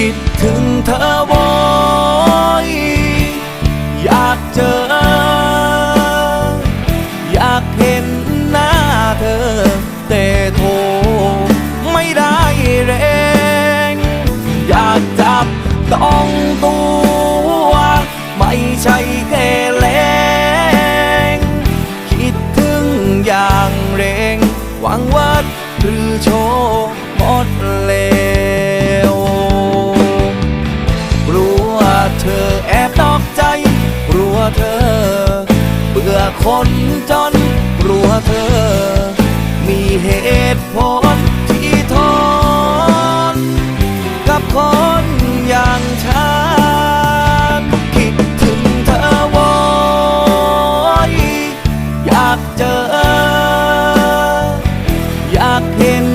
คิดถึงเธอบ่อยอยากเจอ อยากเห็นหน้าเธอ แต่โทรไม่ได้แรง อยากจับต้องตัว ไม่ใช่แค่แรงคิดถึงอย่างเร่งหวังว่าหรือโชว์ เบื่อคนจนกลัวเธอ มีเหตุผลที่ทน กับคนอย่างฉันคิดถึงเธอวอยอยากเจอ อยากเห็น